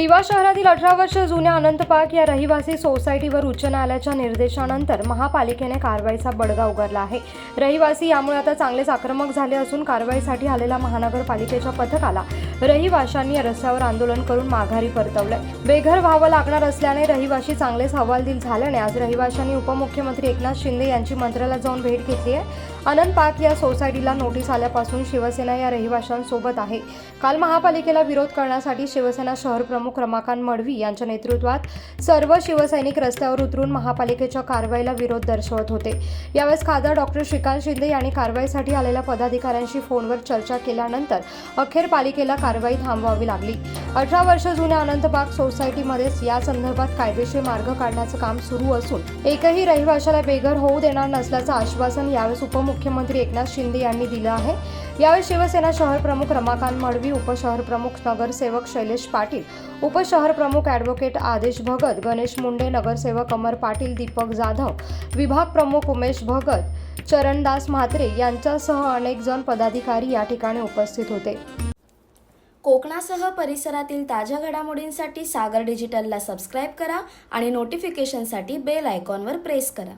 दिवा शहरातील अठरा वर्ष जुन्या अनंत पार्क या रहिवासी सोसायटीवर उच्च न्यायालयाच्या निर्देशानंतर महापालिकेने कारवाईचा बडगा उगारला आहे. रहिवासी यामुळे आता चांगलेच आक्रमक झाले असून कारवाईसाठी आलेल्या महानगरपालिकेच्या पथकाला रहिवाशांनी या रस्त्यावर आंदोलन करून माघारी परतवलंय. बेघर व्हावं लागणार असल्याने रहिवाशी चांगलेच हवालदिल झाल्याने आज रहिवाशांनी उपमुख्यमंत्री एकनाथ शिंदे यांची मंत्र्याला जाऊन भेट घेतली आहे. अनंत पार्क या सोसायटीला नोटीस आल्यापासून शिवसेना या रहिवाशांसोबत आहे. काल महापालिकेला विरोध करण्यासाठी शिवसेना शहर प्रमुख प्रमुख रमाकांत मडवी यांच्या नेतृत्वात सर्व शिवसैनिक रस्त्यावर उतरून महापालिकेच्या कारवाईला विरोध दर्शवत होते. यावेळेस खासदार डॉक्टर श्रीकांत शिंदे यांनी कारवाईसाठी आलेल्या पदाधिकाऱ्यांशी फोनवर चर्चा केल्यानंतर अखेर पालिकेला कारवाई थांबवावी लागली. अठरा वर्ष जुन्या अनंतबाग सोसायटीमध्येच या संदर्भात कायदेशीर मार्ग काढण्याचं काम सुरू असून एकही रहिवाशाला बेघर होऊ देणार नसल्याचं आश्वासन यावेळेस उपमुख्यमंत्री एकनाथ शिंदे यांनी दिलं आहे. यावेळी शिवसेना शहर प्रमुख रमाकांत मडवी उपशहर प्रमुख नगरसेवक शैलेश पाटील उपशहर प्रमुख ॲडव्होकेट आदेश भगत गणेश मुंडे नगरसेवक अमर पाटील दीपक जाधव विभाग प्रमुख उमेश भगत चरणदास म्हात्रे यांच्यासह अनेक जण पदाधिकारी या ठिकाणी उपस्थित होते. कोकणासह परिसरातील ताज्या घडामोडींसाठी सागर डिजिटलला सबस्क्राईब करा आणि नोटिफिकेशनसाठी बेल आयकॉनवर प्रेस करा.